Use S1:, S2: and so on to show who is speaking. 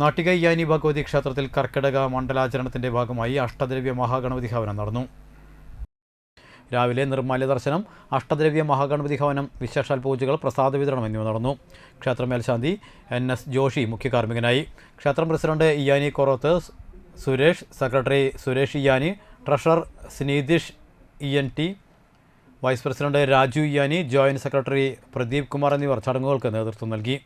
S1: നാട്ടിക യാനി ഭഗവതി ക്ഷേത്രത്തിൽ കർക്കിടക മണ്ഡലാചരണത്തിന്റെ ഭാഗമായി അഷ്ടദ്രവ്യ മഹാഗണപതി ഹവനം നടന്നു. രാവിലെ നിർമ്മാല്യ ദർശനം അഷ്ടദ്രവ്യ മഹാഗണപതി ഹവനം വിശേഷാൽ പൂജകൾ പ്രസാദ വിതരണം എന്നിവ നടന്നു. ക്ഷേത്ര മേൽശാന്തി എൻ എസ് ജോഷി മുഖ്യ കാർമ്മികനായി ക്ഷേത്രം president Iyani Koroth Suresh secretary Suresh Iyani treasurer Sneethish E N T vice president Raju Iyani joint secretary Pradeep Kumar എന്നിവർ ചടങ്ങുകൾക്ക് നേതൃത്വം നൽകി.